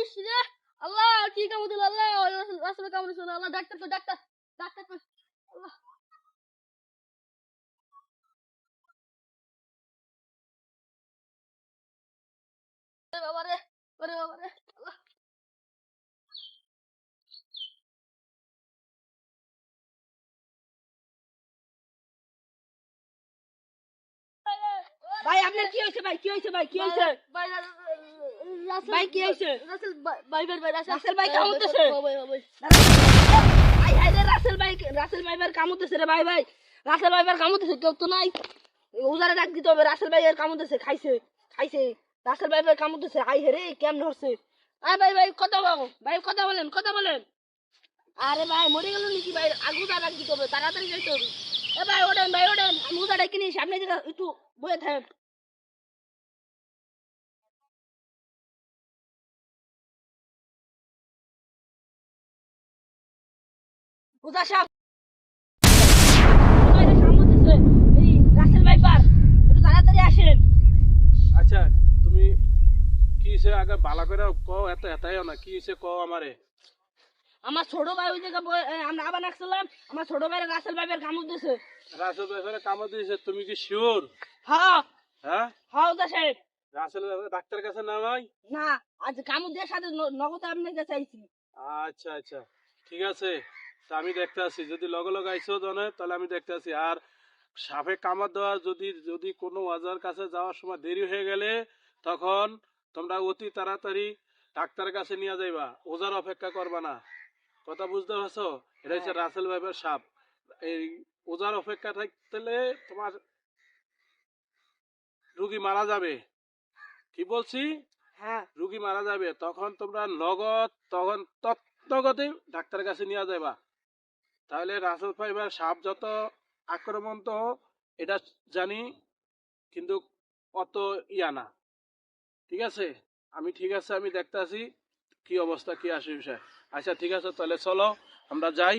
ইস রে আল্লাহ কি কামড় দিল আল্লাহ রাসেল কামড় দিল আল্লাহ ডাক্তার তো ডাক্তার ডাক্তার তো ভাই আপনার কি হয়েছে ভাই কি হয়েছে ভাই কি হয়েছে ভাই ভাই, কি হয়েছে? রাসেল ভাই ভাই ভাই রাসেল ভাই রে রাসেল ভাই রাসেল ভাই ভাই কামুতেছে রে ভাই ভাই রাসেল ভাই ভাই কামুতেছে কেউ তো নাই উজারে ডাক দিতে হবে রাসেল ভাই এর কামুতেছে খাইছে খাইছে রাসেল ভাই ভাই কামুতেছে আই হেরে কেমন হচ্ছে আয় ভাই ভাই কথা বলো ভাই কথা বলেন কথা বলেন আরে ভাই মরে গেল নাকি ভাই আগু ডাক দিতে হবে তাড়াতাড়ি যাইতে হবে এ ভাই ওঠেন ভাই ওঠেন আমি ডাকি নিই সামনে দিকে একটু বয়ে থাকেন উজার সাহেব এই রাসেল ভাইপার একটু তাড়াতাড়ি আসেন। আচ্ছা তুমি কি আগে বালা করে কও এত এতাইও না। কি হইছে কও আমারে? আমার ছোট ভাই ওই আমরা আবার নাকছিলাম আমার ছোট ভাইরা রাসেল ভাইয়ের কামড় দিছে। রাসেল ব্যাপারে কামড় দিয়েছে তুমি কি শিওর হ্যাঁ হ্যাঁ? হ্যাঁ উদা সাহেব রাসেল ডাক্তার কাছে না ভাই? না আজ কামড় দিয়ে সাথে নগদ আপনাকে চাইছি। আচ্ছা আচ্ছা। ঠিক আছে। তা আমি দেখতে আছি যদি লগে লগে আইসো জানে তাহলে আমি দেখতে আছি। আর সাপে কামড় দেওয়া যদি যদি কোনো ওয়াজার কাছে যাওয়ার সময় দেরি হয়ে গেলে তখন তোমরা অতি তাড়াতাড়ি ডাক্তারের কাছে নিয়ে যাইবা। ওজার অপেক্ষা করবা না। কথা বুঝতে পারছ? এটা হচ্ছে রাসেল ভাইবের সাপ। এই ওজার অপেক্ষা থাকলে তোমার রুগী মারা যাবে। কি বলছি? হ্যাঁ। রুগী মারা যাবে। তখন তোমরা নগদ তখন তত্ত্বগতি ডাক্তারের কাছে নিয়ে যাবা তাহলে রাসেল ফাইবার সাপ যত আক্রমণ তো এটা জানি কিন্তু অত ইয়া না। ঠিক আছে? আমি ঠিক আছে আমি দেখতে আছি। কি অবস্থা কি আসে বিষয়? আচ্ছা ঠিক আছে তাহলে চলো আমরা যাই।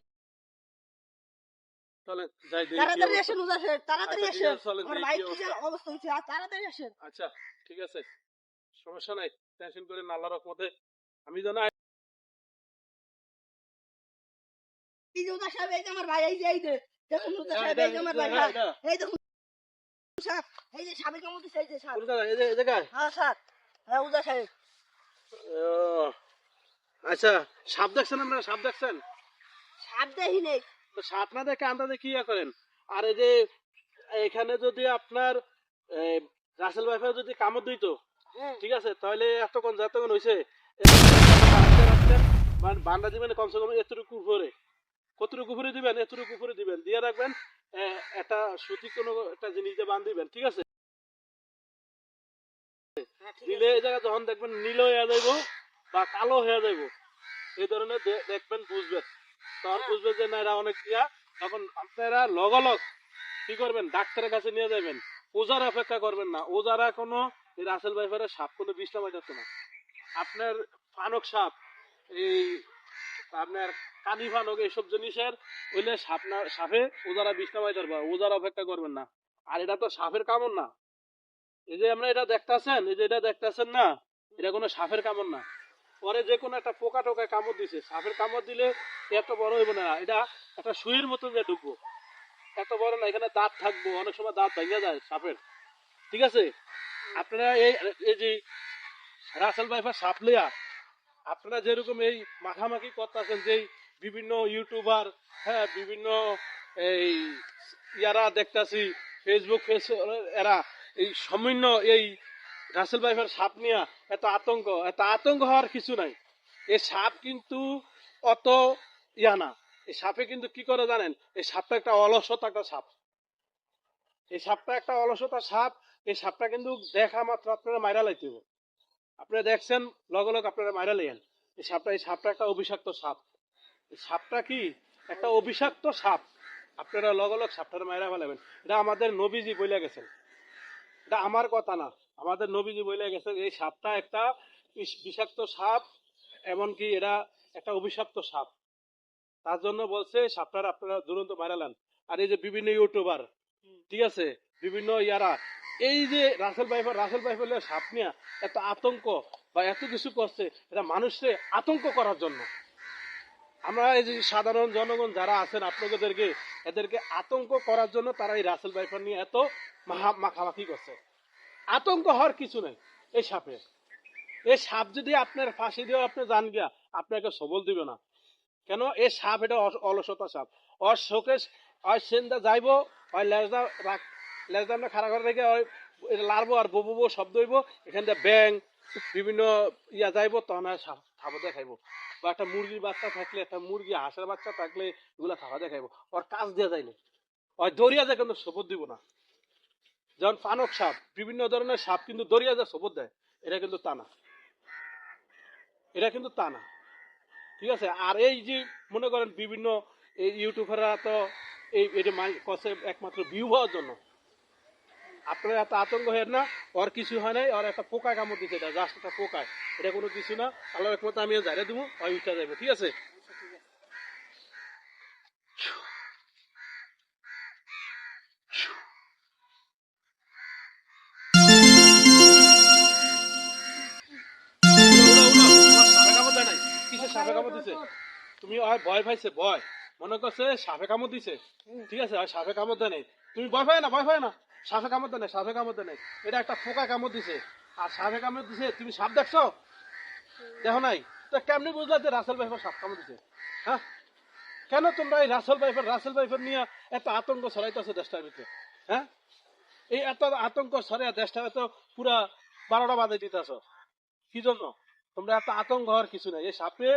তাড়াতাড়ি আসেন তাড়াতাড়ি আচ্ছা, আসেন। আমার ভাই কি অবস্থা। তাড়াতাড়ি আসেন। আচ্ছা ঠিক আছে সমস্যা নাই টেনশন করে রহমতে আমি জানা এই যে উদা সাহেব এই যে আমার ভাই এই যে এই যে দেখুন উদা হ্যাঁ, সাহেব এই যে আমার ভাই হ্যাঁ, এই দেখুন সাহেব এই যে দিছে এই যে এই যে- এই জায়গায়? হ্যাঁ স্যার। হ্যাঁ সাহেব। আচ্ছা সাপ দেখছেন আপনারা? সাপ দেখছেন? সাপ দেখি নেই। তো সাপ না দেখে আন্দাজে কি করেন? আর এই যে এখানে যদি আপনার রাসেল ভাইফাই যদি কামড় দিত হ্যাঁ। ঠিক আছে? তাহলে এতক্ষণ যতক্ষণ হয়েছে মানে দিবেন কমসে কম এতটুকু উপরে। কতটুকু উপরে দিবেন এতটুকু উপরে দিবেন। দিয়ে রাখবেন এ, একটা সুতি কোনো একটা জিনিস দিয়ে বান্ধ দিবেন ঠিক আছে? হ্যাঁ, ঠিক দিলে এই জায়গা যখন দেখবেন নীল হয়ে যাইব বা কালো হয়ে যাইব এই ধরনের দেখবেন বুঝবেন। তখন বুঝবেন যে না এরা অনেক ইয়া। তখন আপনারা লগলগ কি করবেন? ডাক্তারের কাছে নিয়ে যাবেন ওজার অপেক্ষা করবেন না। ওজারা কোনো এই রাসেল ভাইফারের সাপ কোনো যাচ্ছে না। আপনার ফানক সাপ এই আপনার কানি ফানক এইসব জিনিসের ওইলে সাপ না সাপে ওজারা বিশ্রাম পারবা ওজার অপেক্ষা করবেন না। আর এটা তো সাপের কামড় না। এই যে আমরা এটা দেখতাছেন, এই যে এটা দেখতাছেন না, এটা কোনো সাপের কামড় না। পরে যে কোনো একটা পোকা টোকা কামড় দিছে, সাপের কামড় দিলে এত বড় হইব না। এটা একটা সুইয়ের মতো যে ঢুকবো। এত বড় না, এখানে দাঁত থাকব, অনেক সময় দাঁত ভেঙে যায় সাপের। ঠিক আছে? আপনারা এই এই যে রাসেল বাইফার সাপ লিয়া আপনারা যেরকম এই মাখামাখি করতেছেন যে বিভিন্ন ইউটিউবার হ্যাঁ বিভিন্ন এই ইয়ারা দেখতাছি ফেসবুক ফেস এরা এই সমন্য এই রাসেল ভাইফার সাপ নিয়া এত আতঙ্ক এত আতঙ্ক হওয়ার কিছু নাই। এই সাপ কিন্তু অত ইয়া না। এই সাপে কিন্তু কি করে জানেন? এই সাপটা একটা অলসতা একটা সাপ। এই সাপটা একটা অলসতা সাপ এই সাপটা কিন্তু দেখা মাত্র আপনারা মাইরা লাইতে হবে আপনারা দেখছেন লগে লগে আপনারা মাইরা লাইয়েন। এই সাপটা এই সাপটা একটা অভিশাক্ত সাপ। এই সাপটা কি? একটা অভিশাক্ত সাপ। আপনারা লগে লগ সাপটার মাইরা ফেলাবেন। এটা আমাদের নবীজি বলে গেছেন। এটা আমার কথা না। আমাদের নবীজি বলে গেছেন এই সাপটা একটা বিষ- বিষাক্ত সাপ এমনকি এটা একটা অভিশপ্ত সাপ। তার জন্য বলছে সাপটার আপনারা দুরন্ত মারালেন আর এই যে বিভিন্ন ইউটিউবার ঠিক আছে? বিভিন্ন ইয়ারা এই যে রাসেল ভাইফার রাসেল ভাইফার সাপ নিয়ে এত আতঙ্ক বা এত কিছু করছে, এটা মানুষকে আতঙ্ক করার জন্য। আমরা এই যে সাধারণ জনগণ যারা আছেন, আপনাদেরকে, এদেরকে আতঙ্ক করার জন্য তারা এই রাসেল ভাইফার নিয়ে এত মাখামাখি করছে। আতঙ্ক হওয়ার কিছু নেই, এই সাপে। এই সাপ যদি আপনার ফাঁসি দিয়ে আপনি জান গিয়া, আপনাকে সবল দিবে না। কেন? এই সাপ এটা অলসতা সাপ। ওর শোকে ওই সেন্দা যাইব লেজদা রাখ লেজদা আমরা খাড়া করে রেখে এটা লারবো আর বউ শব্দ এখান থেকে ব্যাং বিভিন্ন ইয়া যাইব, তখন থাবা দেখাইব বা একটা মুরগির বাচ্চা থাকলে, একটা মুরগি, হাঁসের বাচ্চা থাকলে, এগুলা থাবা দেখাইব ওর কাজ দেওয়া যায়নি ওই দরিয়া যায় কিন্তু শপথ দিব না। যেমন পানক সাপ, বিভিন্ন ধরনের সাপ কিন্তু দরিয়া যায় শপথ দেয়। এটা কিন্তু তা না। এটা কিন্তু তা না। ঠিক আছে? আর এই যে, মনে করেন বিভিন্ন এই ইউটিউবাররা তো এই এটা কষে একমাত্র ভিউ হওয়ার জন্য। আপনারা এত আতঙ্ক হেন না, ওর কিছু হয় নাই, ওর একটা পোকা কামড় দিতে এটা জাস্ট একটা পোকা এটা কোনো কিছু না, আল্লাহর একমত আমি জারে দেবো, ওই উঠা যাবে ঠিক আছে? সাপে দিছে? তুমি ভয় পাইছে, ভয়। মনে করছে সাপে কামড় দিছে। ঠিক আছে, আর সাপে কামড় দেয় তুমি ভয় পায় না, ভয় পায় না? সাপে কামড় দেয় সাপে কামড় দেয় এটা একটা পোকা কামড় দিছে। আর সাপে কামড় দিছে, তুমি সাপ দেখছ? দেখো নাই? তো কেমনি বুঝলা যে রাসেল ভাইফার সাপ কামড় দিছে? হ্যাঁ? কেন তোমরা এই রাসেল ভাইফার রাসেল ভাইফার নিয়ে এত আতঙ্ক ছড়াইতেছো দেশটার ভিতরে? হ্যাঁ? এই এত আতঙ্ক ছড়াই দেশটা এত পুরা বারোটা বাজে দিতেছ। কি জন্য? তোমরা এত আতঙ্ক হওয়ার কিছু নাই। এই সাপে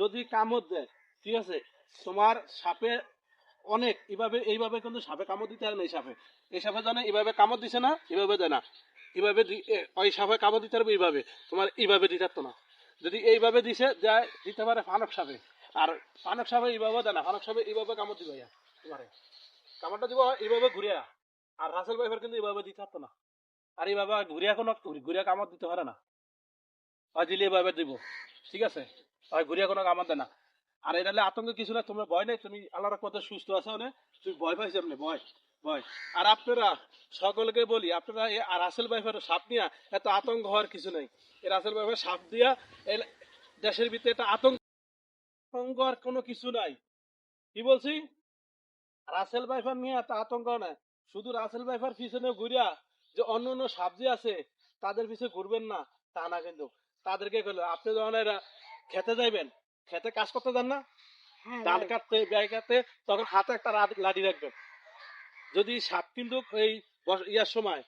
যদি কামড় দেয়, ঠিক আছে? তোমার সাপে অনেক এইভাবে এইভাবে কিন্তু সাপে কামড় দিতে পারে না এই সাপে। এই সাপে জানে এইভাবে কামড় দিছে না এইভাবে দেয় না। এইভাবে দি- এ, ওই সাপে কামড় দিতে পারবে এইভাবে। তোমার এইভাবে দিতে পারতো না। যদি এইভাবে দিছে যায় দিতে পারে ফানক সাপে। আর ফানক সাপে এইভাবে দেয় না ফানক সাপে এইভাবে কামড় দিবে তোমারে। কামড়টা দিব এইভাবে ঘুরিয়া আর রাসেল ভাইফার কিন্তু এইভাবে দিতে পারতো না। আর এইভাবে ঘুরিয়া কোনো ঘুরিয়া কামড় দিতে পারে না। হয় দিলে এভাবে দিব। ঠিক আছে? হয় ঘুরিয়া কোনো কামড় দেয় না। আর এটা হলে আতঙ্ক কিছু না তোমরা ভয় নেই, তুমি আল্লাহর মতো সুস্থ আছো মানে তুমি ভয় পাইছো এমনি ভয় ভয়। আর আপনারা, সকলকে বলি, আপনারা এই রাসেল ভাইফার সাপ নিয়ে এত আতঙ্ক হওয়ার কিছু নেই। এই রাসেল ভাইফার সাপ দিয়া এই দেশের ভিতরে একটা আতঙ্ক আতঙ্ক আর কোনো কিছু নাই। কি বলছি? রাসেল ভাইফার নিয়ে এত আতঙ্ক নাই। শুধু রাসেল ভাইফার পিছনে ঘুরিয়া যে অন্য অন্য সাপ আছে, তাদের পিছনে ঘুরবেন না, তা না কিন্তু। তাদেরকে কইলো, আপনি যখন এরা খেতে যাইবেন খেতে কাজ করতে যান না। ধান কাটতে ব্যয় কাটতে তখন হাতে একটা লাঠি রাখবেন। যদি সাপ কিন্তু এই ইয়ার সময়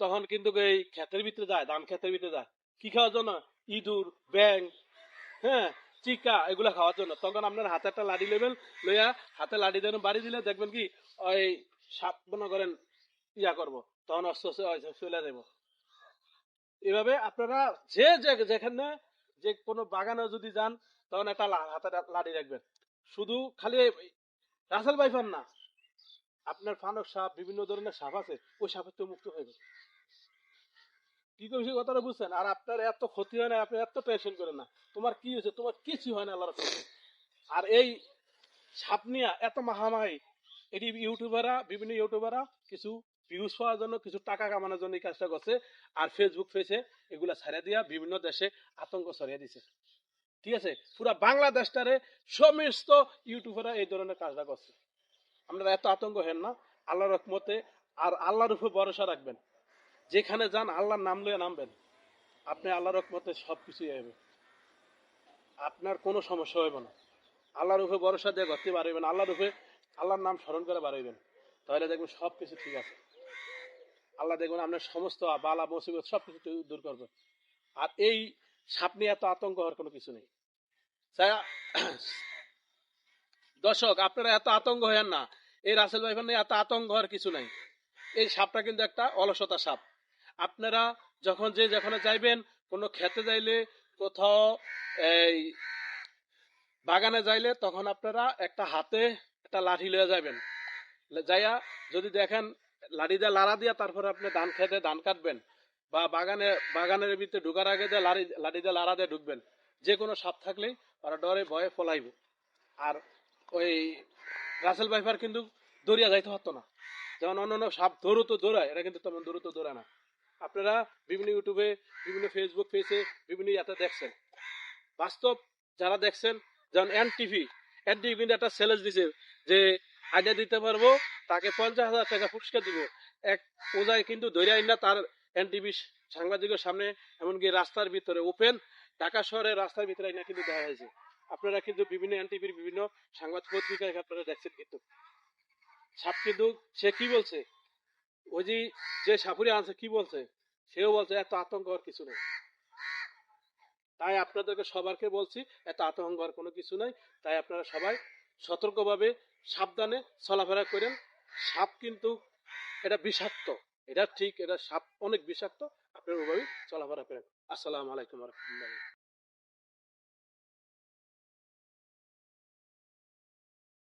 তখন কিন্তু এই ক্ষেতের ভিতরে যায় ধান ক্ষেতের ভিতরে যায়। কি খাওয়ার জন্য? ইঁদুর ব্যাং হ্যাঁ চিকা এগুলা খাওয়ার জন্য। তখন আপনার হাতে একটা লাঠি নেবেন লইয়া হাতে লাঠি দেন বাড়ি দিলে দেখবেন কি ওই সাপ মনে করেন ইয়া করব তখন অস্ত চলে যাব এভাবে আপনারা যে যে- যেখানে যে কোনো বাগানে যদি যান তখন একটা হাতে লাঠি রাখবেন। শুধু খালি রাসেল বাইফান না। আপনার ফানক সাপ বিভিন্ন ধরনের সাপ আছে, ওই সাপের তো মুক্ত হয়ে গেছে কি কইছি কথাটা বুঝছেন? আর আপনার এত ক্ষতি হয় না, আপনি এত টেনশন করেন না। তোমার কি হয়েছে? তোমার কিছু হয় না আল্লাহর আর এই সাপ নিয়ে এত মাহামারি, এটি ইউটিউবাররা, বিভিন্ন ইউটিউবাররা কিছু ভিউজ পাওয়ার জন্য, কিছু টাকা কামানোর জন্য এই কাজটা করছে। আর ফেসবুক পেজে এগুলা ছাড়িয়ে দিয়া বিভিন্ন দেশে আতঙ্ক ছড়িয়ে দিছে। ঠিক আছে? পুরা বাংলাদেশটারে সমস্ত ইউটিউবাররা এই ধরনের কাজটা করছে। আপনারা এত আতঙ্ক হেন না, আল্লাহর রহমতে আর আল্লাহর উপর ভরসা রাখবেন। যেখানে যান আল্লাহর নাম লয়ে নামবেন। আপনি আল্লাহর রকমতে সব কিছুই হবে আপনার কোনো সমস্যা হইব না। আল্লাহর উপরে ভরসা দিয়ে ঘরতে পারবেন আল্লাহর উপরে আল্লাহর নাম স্মরণ করে বাড়াইবেন। তাহলে দেখবেন সব কিছু ঠিক আছে। আল্লাহ দেখবেন আপনার সমস্ত বালা, মুসিবত সব কিছু দূর করবে আর এই সাপ নিয়ে এত আতঙ্ক হওয়ার কোনো কিছু নেই। দর্শক, আপনারা এত আতঙ্ক হয়েন না। এই রাসেল ভাইফান নিয়ে এত আতঙ্ক হওয়ার কিছু নাই। এই সাপটা কিন্তু একটা অলসতা সাপ। আপনারা যখন যে যেখানে যাইবেন, কোনো খেতে যাইলে, কোথাও এই বাগানে যাইলে, তখন আপনারা একটা হাতে একটা লাঠি লয়ে যাবেন যাইয়া যদি দেখেন, লাঠি দিয়ে, লাড়া দিয়া, তারপরে আপনি ধান খেতে ধান কাটবেন। বা বাগানে, বাগানের ভিতরে ঢুকার আগে লাড়ি লাঠি দিয়ে লাড়া দিয়ে ঢুকবেন। যে কোনো সাপ থাকলেই ওরা ডরে ভয়ে ফলাইব। আর ওই রাসেল ভাইফার কিন্তু দরিয়া যাইতে পারতো না। যেমন অন্য অন্য সাপ দ্রুত দৌড়ায়, এরা কিন্তু তেমন দ্রুত দৌড়ায় না। আপনারা বিভিন্ন ইউটিউবে, বিভিন্ন ফেসবুক পেজে বিভিন্ন ইয়াতে দেখছেন। বাস্তব যারা দেখছেন, যেমন এন টিভি এন টিভি কিন্তু একটা চ্যালেঞ্জ দিছে যে আইডিয়া দিতে পারব, তাকে পঞ্চাশ হাজার টাকা পুরস্কার দিব। এক ওজায় কিন্তু আইন না, তার এন টিভি সাংবাদিকের সামনে, এমনকি রাস্তার ভিতরে, ওপেন ঢাকা শহরের রাস্তার ভিতরে আইনা কিন্তু দেখা হয়েছে। আপনারা কিন্তু বিভিন্ন এন টিভির বিভিন্ন সংবাদ পত্রিকায় আপনারা দেখছেন কিন্তু। সাপ কিন্তু, সে কি বলছে? ওই যে যে সাপুরি আনছে, কি বলছে? সেও বলছে, এত আতঙ্ক হওয়ার কিছু নেই। তাই আপনাদেরকে সবারকে বলছি, এত আতঙ্ক হওয়ার কোনো কিছু নাই। তাই আপনারা সবাই সতর্কভাবে সাবধানে চলাফেরা করেন। সাপ কিন্তু এটা বিষাক্ত। এটা ঠিক এটা সাপ অনেক বিষাক্ত আপনার ওভাবেই চলাফেরা করেন আসসালামু আলাইকুম রহমতুল্লাহ।